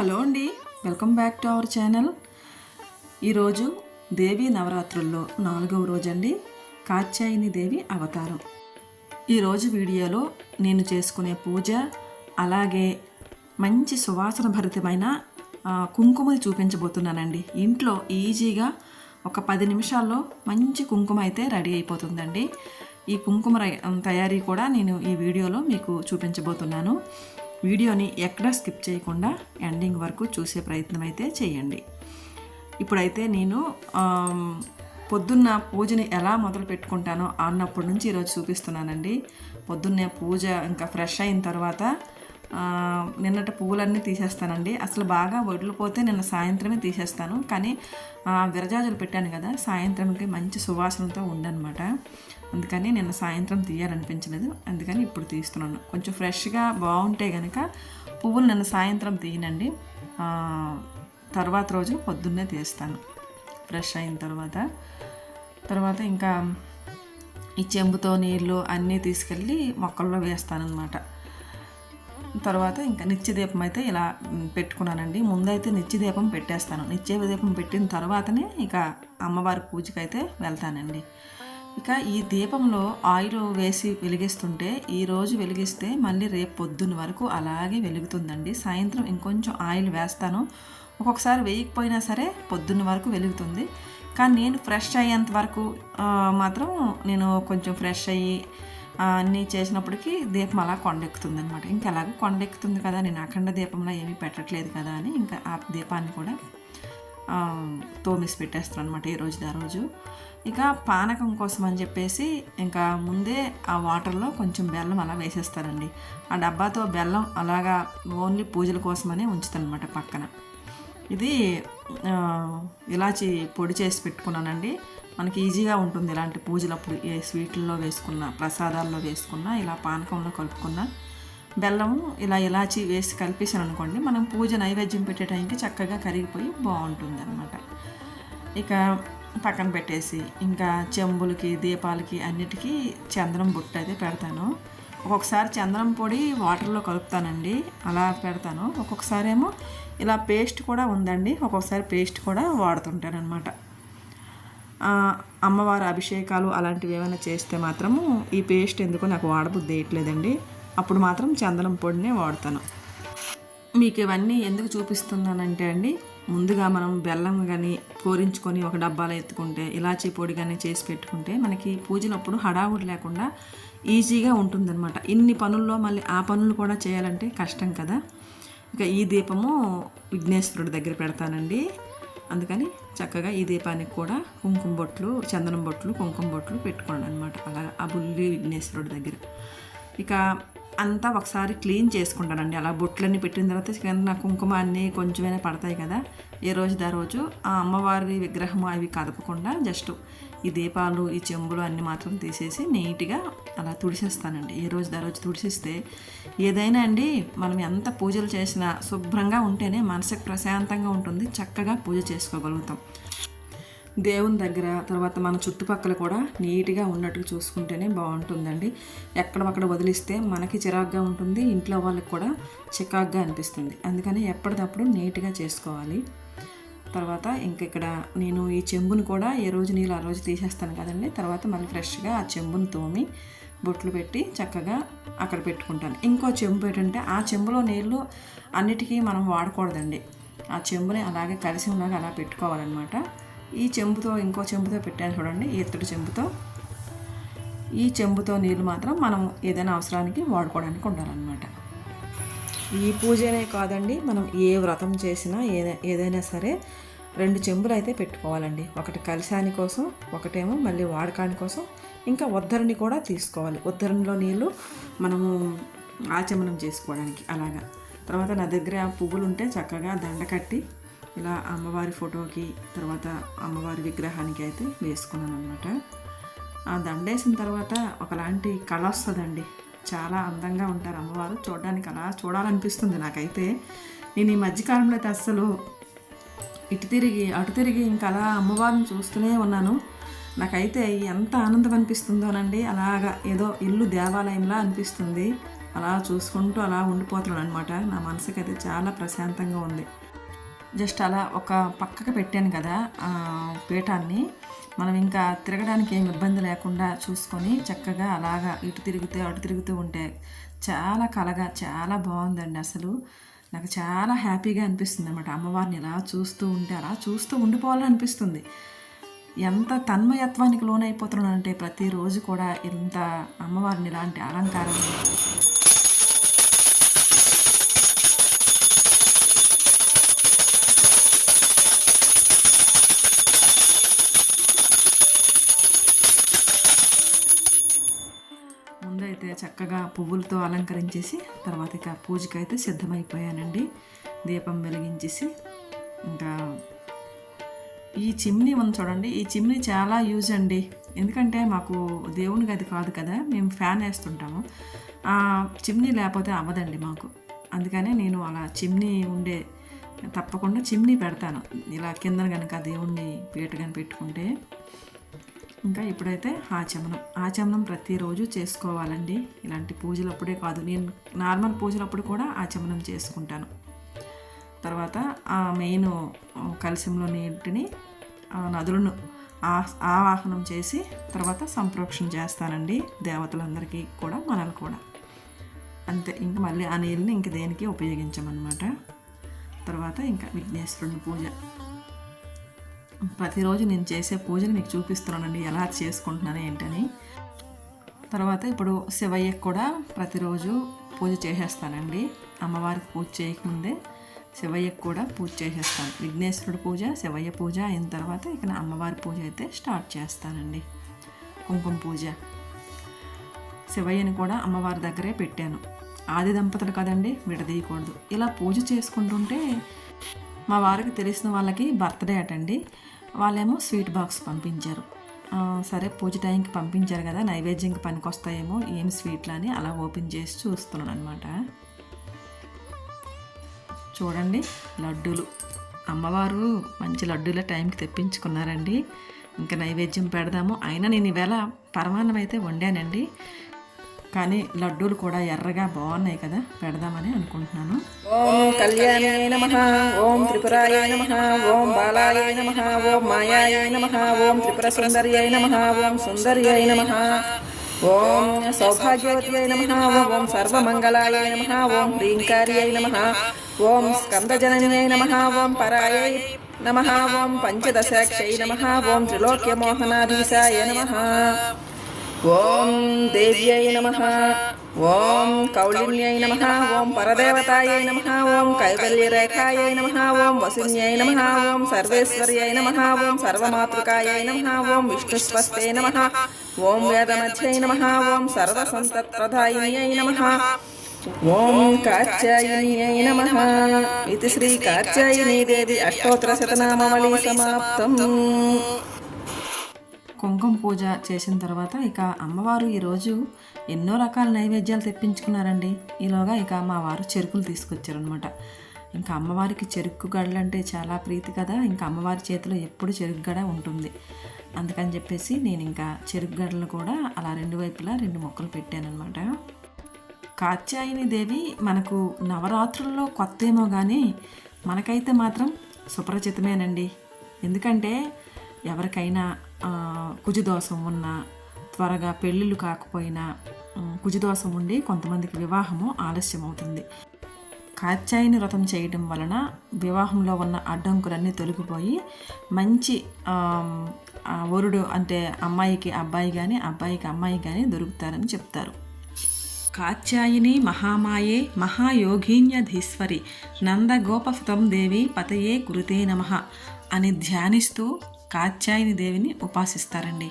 Hello అండి. Welcome back to our channel. ఈరోజు దేవి నవరాత్రుల్లో నాలుగవ రోజండి కాత్యాయని దేవి అవతారం. ఈరోజు వీడియోలో నేను చేసుకునే పూజ అలాగే మంచి సువాసన భరితమైన కుంకుమలు చూపించబోతున్నానండి. ఇంట్లో ఈజీగా ఒక పది నిమిషాల్లో మంచి కుంకుమ అయితే రెడీ అయిపోతుందండి. ఈ కుంకుమ తయారీ కూడా నేను ఈ వీడియోలో మీకు చూపించబోతున్నాను. వీడియోని ఎక్కడా స్కిప్ చేయకుండా ఎండింగ్ వరకు చూసే ప్రయత్నం అయితే చేయండి. ఇప్పుడైతే నేను పొద్దున్న పూజని ఎలా మొదలు పెట్టుకుంటానో అన్నప్పటి నుంచి ఈరోజు చూపిస్తున్నానండి. పొద్దున్నే పూజ ఇంకా ఫ్రెష్ అయిన తర్వాత నిన్నటి పువ్వులన్నీ తీసేస్తానండి. అసలు బాగా వదిలిపోతే నిన్న సాయంత్రమే తీసేస్తాను. కానీ విరజాజులు పెట్టాను కదా సాయంత్రంకి మంచి సువాసనతో ఉండనమాట. అందుకని నిన్న సాయంత్రం తీయాలనిపించలేదు. అందుకని ఇప్పుడు తీస్తున్నాను. కొంచెం ఫ్రెష్గా బాగుంటే కనుక పువ్వులు నిన్న సాయంత్రం తీయనండి. తర్వాత రోజు పొద్దున్నే తీస్తాను. ఫ్రెష్ అయిన తర్వాత. తర్వాత ఇంకా ఈ చెంబుతో నీళ్ళు అన్నీ తీసుకెళ్ళి మొక్కల్లో వేస్తానన్నమాట. తర్వాత ఇంకా నిత్య దీపం అయితే ఇలా పెట్టుకున్నానండి. ముందైతే నిత్యదీపం పెట్టేస్తాను. నిత్యదీపం పెట్టిన తర్వాతనే ఇక అమ్మవారి పూజకి అయితే వెళ్తానండి. ఇక ఈ దీపంలో ఆయిల్ వేసి వెలిగిస్తుంటే ఈ రోజు వెలిగిస్తే మళ్ళీ రేపు పొద్దున్న వరకు అలాగే వెలుగుతుందండి. సాయంత్రం ఇంకొంచెం ఆయిల్ వేస్తాను. ఒక్కొక్కసారి వేయకపోయినా సరే పొద్దున్న వరకు వెలుగుతుంది. కానీ నేను ఫ్రెష్ అయ్యేంత వరకు మాత్రం నేను కొంచెం ఫ్రెష్ అయ్యి అన్నీ చేసినప్పటికీ దీపం అలా కొండెక్కుతుంది అనమాట ఇంకా ఎలాగో కొండెక్కుతుంది కదా నేను అఖండ దీపంలో ఏమీ పెట్టట్లేదు కదా అని ఇంకా ఆ దీపాన్ని కూడా ఆ, తోమిసి పెట్టేస్తాను అనమాట ఈ రోజు ఆ రోజు. ఇక పానకం కోసం అని చెప్పేసి ఇంకా ముందే ఆ వాటర్లో కొంచెం బెల్లం అలా వేసేస్తారండి. ఆ డబ్బాతో బెల్లం అలాగా ఓన్లీ పూజల కోసమనే ఉంచుతానమాట పక్కన. ఇది ఇలాచి పొడి చేసి పెట్టుకున్నానండి. మనకి ఈజీగా ఉంటుంది ఇలాంటి పూజలప్పుడు ఏ స్వీట్లలో వేసుకున్న ప్రసాదాల్లో వేసుకున్న ఇలా పానకంలో కలుపుకున్న బెల్లము ఇలా ఇలాచి వేసి కలిపేసాను అనుకోండి మనం పూజ నైవేద్యం పెట్టే టైంకి చక్కగా కరిగిపోయి బాగుంటుంది అనమాట ఇక పక్కన పెట్టేసి ఇంకా చెంబులకి దీపాలకి అన్నిటికీ చంద్రం బుట్ట అయితే పెడతాను. ఒక్కొక్కసారి చంద్రం పొడి వాటర్లో కలుపుతానండి అలా పెడతాను. ఒక్కొక్కసారి ఏమో ఇలా పేస్ట్ కూడా ఉందండి ఒక్కొక్కసారి పేస్ట్ కూడా వాడుతుంటాను అనమాట అమ్మవారి అభిషేకాలు అలాంటివి ఏమైనా చేస్తే మాత్రము ఈ పేస్ట్ ఎందుకో నాకు వాడబుద్ధి వేయట్లేదండి అప్పుడు మాత్రం చందనం పొడినే వాడతాను. మీకు ఇవన్నీ ఎందుకు చూపిస్తున్నానంటే అండి ముందుగా మనం బెల్లం కానీ కోరించుకొని ఒక డబ్బాలో ఎత్తుకుంటే ఇలాచీ పొడి కానీ చేసి పెట్టుకుంటే మనకి పూజలప్పుడు హడావుడి లేకుండా ఈజీగా ఉంటుందన్నమాట. ఇన్ని పనుల్లో మళ్ళీ ఆ పనులు కూడా చేయాలంటే కష్టం కదా. ఇక ఈ దీపము విఘ్నేశ్వరుడి దగ్గర పెడతానండి. అందుకని చక్కగా ఈ దీపానికి కూడా కుంకుమ బొట్లు చందనం బొట్లు కుంకుమ బొట్లు పెట్టుకోండి అనమాట అలా ఆ బుల్లి విఘ్నేశ్వరుడి దగ్గర. ఇక అంతా ఒకసారి క్లీన్ చేసుకుంటానండి. అలా బొట్లన్నీ పెట్టిన తర్వాత నా కుంకుమ అన్నీ కొంచెమైనా పడతాయి కదా. ఏ రోజు దా రోజు ఆ అమ్మవారి విగ్రహం అవి కదపకుండా జస్ట్ ఈ దీపాలు ఈ చెంబులు అన్నీ మాత్రం తీసేసి నీట్గా అలా తుడిసేస్తానండి. ఏ రోజు దా రోజు తుడిసిస్తే ఏదైనా అండి మనం ఎంత పూజలు చేసినా శుభ్రంగా ఉంటేనే మనసుకు ప్రశాంతంగా ఉంటుంది చక్కగా పూజ చేసుకోగలుగుతాం. దేవుని దగ్గర తర్వాత మన చుట్టుపక్కల కూడా నీట్గా ఉన్నట్టు చూసుకుంటేనే బాగుంటుందండి. ఎక్కడక్కడ వదిలిస్తే మనకి చిరాగ్గా ఉంటుంది ఇంట్లో వాళ్ళకి కూడా చికాగ్గా అనిపిస్తుంది. అందుకని ఎప్పటికప్పుడు నీట్గా చేసుకోవాలి. తర్వాత ఇంక ఇక్కడ నేను ఈ చెంబును కూడా ఏ రోజు నీళ్ళు ఆ రోజు తీసేస్తాను కదండి. తర్వాత మళ్ళీ ఫ్రెష్గా ఆ చెంబును తోమి బొట్లు పెట్టి చక్కగా అక్కడ పెట్టుకుంటాను. ఇంకో చెంబు ఏంటంటే ఆ చెంబులో నీళ్ళు అన్నిటికీ మనం వాడకూడదండి. ఆ చెంబుని అలాగే కలిసి ఉండగా అలా పెట్టుకోవాలన్నమాట. ఈ చెంబుతో ఇంకో చెంబుతో పెట్టాను చూడండి ఈ ఎత్తుడు చెంబుతో. ఈ చెంబుతో నీళ్ళు మాత్రం మనం ఏదైనా అవసరానికి వాడుకోవడానికి ఉండాలన్నమాట. ఈ పూజనే కాదండి మనం ఏ వ్రతం చేసినా ఏదైనా సరే రెండు చెంబులు అయితే పెట్టుకోవాలండి. ఒకటి కలిశాని కోసం ఒకటేమో మళ్ళీ వాడకాని కోసం. ఇంకా ఉద్ధరణి కూడా తీసుకోవాలి. ఉద్ధరణిలో నీళ్ళు మనము ఆచమనం చేసుకోవడానికి అలాగా. తర్వాత నా దగ్గర పువ్వులు ఉంటే చక్కగా దండ కట్టి ఇలా అమ్మవారి ఫోటోకి తర్వాత అమ్మవారి విగ్రహానికి అయితే వేసుకున్నాను అనమాట ఆ దండ వేసిన తర్వాత ఒకలాంటి కళ వస్తుందండి. చాలా అందంగా ఉంటారు అమ్మవారు. చూడడానికి అలా చూడాలనిపిస్తుంది నాకైతే. నేను ఈ మధ్యకాలంలో అయితే అస్సలు ఇటు తిరిగి అటు తిరిగి ఇంకా అలా అమ్మవారిని చూస్తూనే ఉన్నాను. నాకైతే ఎంత ఆనందం అనిపిస్తుందోనండి. అలాగా ఏదో ఇల్లు దేవాలయంలా అనిపిస్తుంది. అలా చూసుకుంటూ అలా ఉండిపోతున్నాను అనమాట నా మనసుకి అయితే చాలా ప్రశాంతంగా ఉంది. జస్ట్ అలా ఒక పక్కకు పెట్టాను కదా పీఠాన్ని. మనం ఇంకా తిరగడానికి ఏం ఇబ్బంది లేకుండా చూసుకొని చక్కగా అలాగా ఇటు తిరుగుతూ అటు తిరుగుతూ ఉంటే చాలా కలగా చాలా బాగుందండి అసలు. నాకు చాలా హ్యాపీగా అనిపిస్తుంది అనమాట అమ్మవారిని ఇలా చూస్తూ ఉంటే అలా చూస్తూ ఉండిపోవాలని అనిపిస్తుంది ఎంత తన్మయత్వానికి లోనైపోతున్నానంటే ప్రతిరోజు కూడా ఎంత అమ్మవారిని ఇలాంటి అలంకారం చక్కగా పువ్వులతో అలంకరించేసి తర్వాత ఇక పూజకి అయితే సిద్ధమైపోయానండి. దీపం వెలిగించేసి ఇంకా ఈ చిమ్నీ ఉంది చూడండి. ఈ చిమ్నీ చాలా యూజ్ అండి. ఎందుకంటే మాకు దేవుని గది కాదు కదా మేము ఫ్యాన్ వేస్తుంటాము. ఆ చిమ్నీ లేకపోతే అవ్వదండి మాకు. అందుకనే నేను అలా చిమ్నీ ఉండే తప్పకుండా చిమ్నీ పెడతాను. ఇలా కిందన కనుక దేవుణ్ణి పీట కానీ పెట్టుకుంటే ఇంకా ఇప్పుడైతే ఆచమనం. ఆచమనం ప్రతిరోజు చేసుకోవాలండి. ఇలాంటి పూజలు అప్పుడే కాదు. నేను నార్మల్ పూజలప్పుడు కూడా ఆచమనం చేసుకుంటాను. తర్వాత ఆ మెయిన్ కలిసంలో నీటిని ఆ నదులను ఆవాహనం చేసి తర్వాత సంప్రోక్షణ చేస్తానండి దేవతలందరికీ కూడా మనల్ని కూడా. అంతే. ఇంకా మళ్ళీ ఆ నీళ్ళని ఇంక దేనికి ఉపయోగించమన్నమాట. తర్వాత ఇంకా విఘ్నేశ్వరుని పూజ. ప్రతిరోజు నేను చేసే పూజని మీకు చూపిస్తున్నానండి. ఎలా చేసుకుంటున్నాను ఏంటని. తర్వాత ఇప్పుడు శివయ్యకు కూడా ప్రతిరోజు పూజ చేసేస్తానండి. అమ్మవారికి పూజ చేయకముందే శివయ్యకు కూడా పూజ చేసేస్తాను. విఘ్నేశ్వరుడు పూజ శివయ్య పూజ అయిన తర్వాత ఇక అమ్మవారి పూజ అయితే స్టార్ట్ చేస్తానండి. కుంకుమ పూజ. శివయ్యని కూడా అమ్మవారి దగ్గరే పెట్టాను. ఆది దంపతులు కదండి విడదీయకూడదు. ఇలా పూజ చేసుకుంటుంటే మా వారికి తెలిసిన వాళ్ళకి బర్త్డే అటండి. వాళ్ళేమో స్వీట్ బాక్స్ పంపించారు. సరే పూజ టైంకి పంపించారు కదా నైవేద్యంకి పనికొస్తాయేమో ఏం స్వీట్లు అని అలా ఓపెన్ చేసి చూస్తున్నాను అనమాట చూడండి లడ్డూలు. అమ్మవారు మంచి లడ్డూల టైంకి తెప్పించుకున్నారండి. ఇంకా నైవేద్యం పెడదాము. అయినా నేను ఈవేళ పరమాన్నం అయితే వండానండి. కానీ లడ్డూలు కూడా ఎర్రగా బాగున్నాయి కదా పెడదామని అనుకుంటున్నాను ఓం కళ్యాణాయ నమ ఓం త్రిపురాయ నమ ఓం బాలాయ నమ ఓం మాయాయ నమ ఓం త్రిపుర సుందర్యై నమ ఓం సుందర్యై నమ ఓం సౌభాగ్యవత్యై నమ ఓం సర్వమంగళాయ నమ ఓం హ్రీంకార్యై నమ ఓం స్కందజనన్యై నమ ఓం పరాయ నమ ఓం పంచదశాక్షై నమ ఓం త్రిలోక్యమోహనాధీశాయ నమ ఓం దేవ్యై నమ ఓం కౌళిన్యై నమ ఓం పరదేవతాయై నమ ఓం కైవల్యరేఖాయై నమ ఓం వసున్యై నమ ఓం సర్వేశ్వర్యై నమ ఓం సర్వమాతృకాయై నమ ఓం విష్ణుస్వస్తే నమ ఓం వేదమధ్యై నమ ఓం సర్వసంతత్ప్రదాయిన్యై నమ ఓం కాత్యాయన్యై నమ ఇది శ్రీ కాత్యాయనీ దేవి అష్టోత్తర శతనామవళి సమాప్తం కుంకుమ పూజ చేసిన తర్వాత ఇక అమ్మవారు ఈరోజు ఎన్నో రకాల నైవేద్యాలు తెప్పించుకున్నారండి. ఈలోగా ఇక మా వారు చెరుకులు తీసుకొచ్చారనమాట ఇంకా అమ్మవారికి చెరుకు గడలు అంటే చాలా ప్రీతి కదా. ఇంకా అమ్మవారి చేతిలో ఎప్పుడు చెరుకు గడ ఉంటుంది. అందుకని చెప్పేసి నేను ఇంకా చెరుకు గడలు కూడా అలా రెండు వైపులా రెండు మొక్కలు పెట్టానమాట కాత్యాయని దేవి మనకు నవరాత్రుల్లో కొత్త ఏమో కానీ మనకైతే మాత్రం సుపరిచితమేనండి. ఎందుకంటే ఎవరికైనా కుజదోషం ఉన్న త్వరగా పెళ్ళిళ్ళు కాకపోయినా కుజదోషం ఉండి కొంతమందికి వివాహము ఆలస్యం అవుతుంది కాత్యాయని వ్రతం చేయడం వలన వివాహంలో ఉన్న అడ్డంకులన్నీ తొలగిపోయి మంచి వరుడు అంటే అమ్మాయికి అబ్బాయి కానీ అబ్బాయికి అమ్మాయి కానీ దొరుకుతారని చెప్తారు. కాత్యాయిని మహామాయే మహాయోగీన్యధీశ్వరి నందగోపసుతం దేవి పతయే కురుతే నమ అని ధ్యానిస్తూ కాత్యాయని దేవిని ఉపాసిస్తారండి.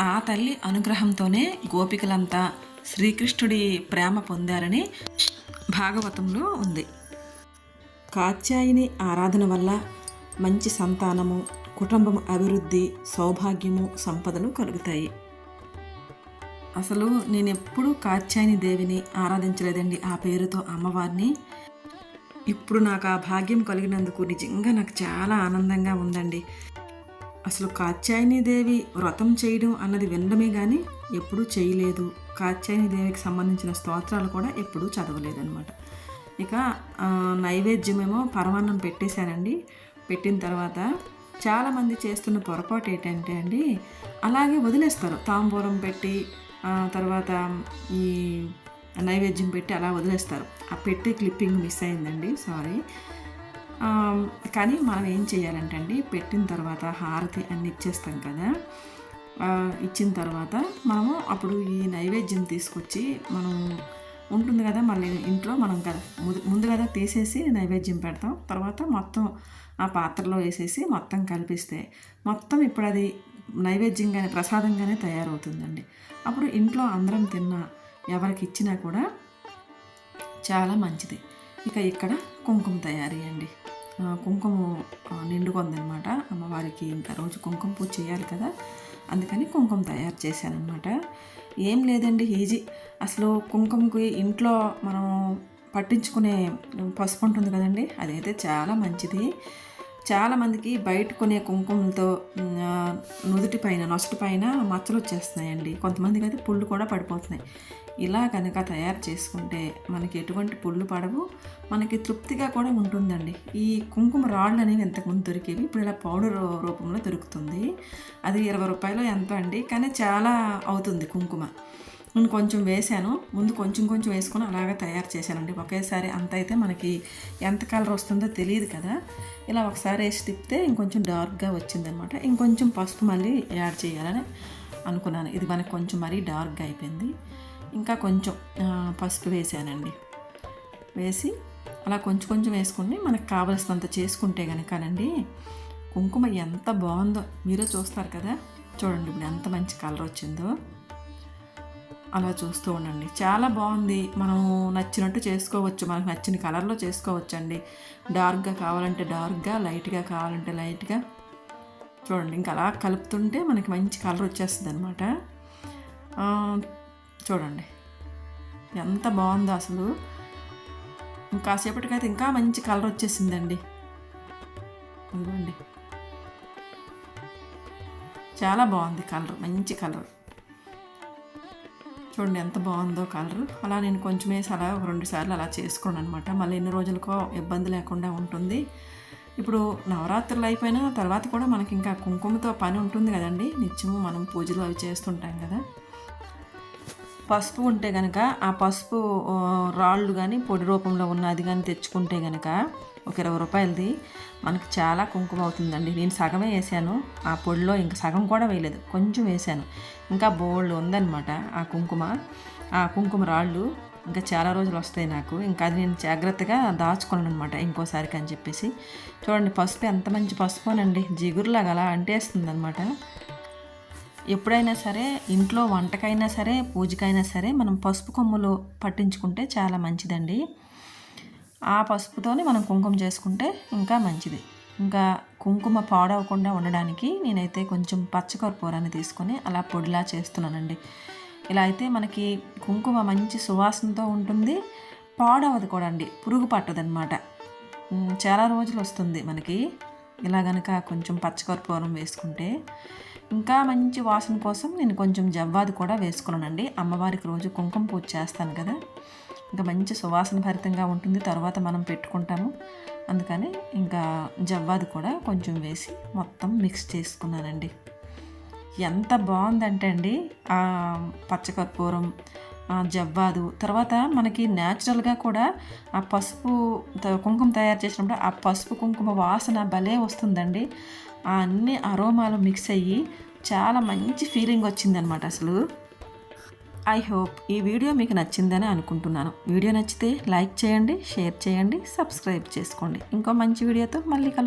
ఆ తల్లి అనుగ్రహంతోనే గోపికలంతా శ్రీకృష్ణుడి ప్రేమ పొందారని భాగవతంలో ఉంది. కాత్యాయని ఆరాధన వల్ల మంచి సంతానము కుటుంబం అభివృద్ధి సౌభాగ్యము సంపదలు కలుగుతాయి. అసలు నేను ఎప్పుడూ కాత్యాయని దేవిని ఆరాధించలేదండి ఆ పేరుతో అమ్మవారిని. ఇప్పుడు నాకు ఆ భాగ్యం కలిగినందుకు నిజంగా నాకు చాలా ఆనందంగా ఉందండి. అసలు కాత్యాయని దేవి వ్రతం చేయడం అన్నది వినడమే కానీ ఎప్పుడూ చేయలేదు. కాత్యాయని దేవికి సంబంధించిన స్తోత్రాలు కూడా ఎప్పుడూ చదవలేదన్నమాట. ఇక నైవేద్యమేమో పరమాన్నం పెట్టేశానండి. పెట్టిన తర్వాత చాలామంది చేస్తున్న పొరపాటు ఏంటంటే అండి అలాగే వదిలేస్తారు. తాంబూరం పెట్టి తర్వాత ఈ నైవేద్యం పెట్టి అలా వదిలేస్తారు. ఆ పెట్టి క్లిప్పింగ్ మిస్ అయిందండి. సారీ. కానీ మనం ఏం చేయాలంటే అండి పెట్టిన తర్వాత హారతి అన్ని ఇచ్చేస్తాం కదా. ఇచ్చిన తర్వాత మనము అప్పుడు ఈ నైవేద్యం తీసుకొచ్చి మనం ఉంటుంది కదా మళ్ళీ ఇంట్లో మనం కదా ముందు- కదా తీసేసి నైవేద్యం పెడతాం. తర్వాత మొత్తం ఆ పాత్రలో వేసేసి మొత్తం కలిపిస్తే మొత్తం ఇప్పుడు అది నైవేద్యంగానే ప్రసాదంగానే తయారవుతుందండి. అప్పుడు ఇంట్లో అందరం తిన్నా ఎవరికి ఇచ్చినా కూడా చాలా మంచిది. ఇక ఇక్కడ కుంకుమ తయారీ అండి. కుంకుమ నిండుకుందనమాట నిండుకొందనమాట అమ్మవారికి ఇంకా రోజు కుంకుమ పూజ చేయాలి కదా. అందుకని కుంకుమ తయారు చేశానమాట ఏం లేదండి ఈజీ. అసలు కుంకుమకి ఇంట్లో మనం పట్టించుకునే పసుపు ఉంటుంది కదండి అదైతే చాలా మంచిది. చాలామందికి బయట కొనే కుంకుమలతో నుదుటి పైన నొసటి పైన మచ్చలు వచ్చేస్తున్నాయండి. కొంతమందికి అయితే పుళ్ళు కూడా పడిపోతున్నాయి. ఇలా కనుక తయారు చేసుకుంటే మనకి ఎటువంటి పుళ్ళు పడవు. మనకి తృప్తిగా కూడా ఉంటుందండి. ఈ కుంకుమ రాళ్ళు అనేవి ఇంతకుముందు దొరికేవి ఇప్పుడు ఇలా పౌడర్ రూపంలో దొరుకుతుంది. అది ఇరవై రూపాయలు ఎంత అండి కానీ చాలా అవుతుంది కుంకుమ. నేను కొంచెం వేసాను. ముందు కొంచెం కొంచెం వేసుకొని అలాగే తయారు చేశానండి. ఒకేసారి అంత అయితే మనకి ఎంత కలర్ వస్తుందో తెలియదు కదా. ఇలా ఒకసారి వేసి తిప్పితే ఇంకొంచెం డార్క్గా వచ్చిందనమాట. ఇంకొంచెం పసుపు మళ్ళీ యాడ్ చేయాలని అనుకున్నాను. ఇది మనకు కొంచెం మరీ డార్క్గా అయిపోయింది. ఇంకా కొంచెం పసుపు వేసానండి. వేసి అలా కొంచెం కొంచెం వేసుకుని మనకు కావలసినంత చేసుకుంటే కనుకనండి కుంకుమ ఎంత బాగుందో. మీరే చూస్తారు కదా. చూడండి ఇప్పుడు ఎంత మంచి కలర్ వచ్చిందో. అలా చూస్తూ ఉండండి. చాలా బాగుంది. మనం నచ్చినట్టు చేసుకోవచ్చు. మనకు నచ్చిన కలర్లో చేసుకోవచ్చండి. డార్క్గా కావాలంటే డార్క్గా లైట్గా కావాలంటే లైట్గా. చూడండి. ఇంకా అలా కలుపుతుంటే మనకి మంచి కలర్ వచ్చేస్తుంది అనమాట చూడండి. ఎంత బాగుందో అసలు. కాసేపటికైతే ఇంకా మంచి కలర్ వచ్చేసిందండి. ఇదిగోండి. చాలా బాగుంది కలర్. మంచి కలర్. చూడండి ఎంత బాగుందో కలర్. అలా నేను కొంచెం వేసి అలా ఒక రెండు సార్లు అలా చేసుకోండి అనమాట మళ్ళీ ఎన్ని రోజులకో ఇబ్బంది లేకుండా ఉంటుంది. ఇప్పుడు నవరాత్రులు అయిపోయినా తర్వాత కూడా మనకి ఇంకా కుంకుమతో పని ఉంటుంది కదండి. నిత్యము మనం పూజలు అవి చేస్తుంటాం కదా. పసుపు ఉంటే కనుక ఆ పసుపు రాళ్ళు కానీ పొడి రూపంలో ఉన్నది కానీ తెచ్చుకుంటే కనుక ఒక ఇరవై రూపాయలది. మనకి చాలా కుంకుమ అవుతుందండి. నేను సగమే వేసాను. ఆ పొడిలో ఇంకా సగం కూడా వేయలేదు. కొంచెం వేసాను. ఇంకా బోల్డ్ ఉందన్నమాట ఆ కుంకుమ. ఆ కుంకుమ రాళ్ళు ఇంకా చాలా రోజులు వస్తాయి నాకు. ఇంకా అది నేను జాగ్రత్తగా దాచుకున్నాను అనమాట ఇంకోసారికి అని చెప్పేసి. చూడండి పసుపు ఎంత మంచి పసుపునండి జిగురులాగా అలా అంటేస్తుంది అనమాట ఎప్పుడైనా సరే ఇంట్లో వంటకైనా సరే పూజకైనా సరే మనం పసుపు కొమ్ములు పట్టించుకుంటే చాలా మంచిదండి. ఆ పసుపుతోనే మనం కుంకుమ చేసుకుంటే ఇంకా మంచిది. ఇంకా కుంకుమ పాడవకుండా ఉండడానికి నేనైతే కొంచెం పచ్చకర్పూరాన్ని తీసుకొని అలా పొడిలా చేస్తున్నానండి. ఇలా అయితే మనకి కుంకుమ మంచి సువాసనతో ఉంటుంది. పాడవదు కూడా అండి. పురుగు పట్టదనమాట చాలా రోజులు వస్తుంది మనకి. ఇలా గనక కొంచెం పచ్చకర్పూరం వేసుకుంటే ఇంకా మంచి వాసన కోసం నేను కొంచెం జవ్వాది కూడా వేసుకున్నానండి. అమ్మవారికి రోజు కుంకుమ పూజ చేస్తాను కదా. ఇంకా మంచి సువాసన భరితంగా ఉంటుంది. తర్వాత మనం పెట్టుకుంటాము. అందుకని ఇంకా జవ్వాది కూడా కొంచెం వేసి మొత్తం మిక్స్ చేసుకున్నానండి. ఎంత బాగుందంటే అండి ఆ పచ్చకర్పూరం ఆ జవ్వాదు. తర్వాత మనకి న్యాచురల్గా కూడా ఆ పసుపు కుంకుమ తయారు చేసినప్పుడు ఆ పసుపు కుంకుమ వాసన భలే వస్తుందండి. ఆ అన్ని అరోమాలు మిక్స్ అయ్యి చాలా మంచి ఫీలింగ్ వచ్చిందనమాట అసలు. ఐ హోప్ ఈ వీడియో మీకు నచ్చిందని అనుకుంటున్నాను. వీడియో నచ్చితే లైక్ చేయండి షేర్ చేయండి సబ్స్క్రైబ్ చేసుకోండి. ఇంకో మంచి వీడియోతో మళ్ళీ కలు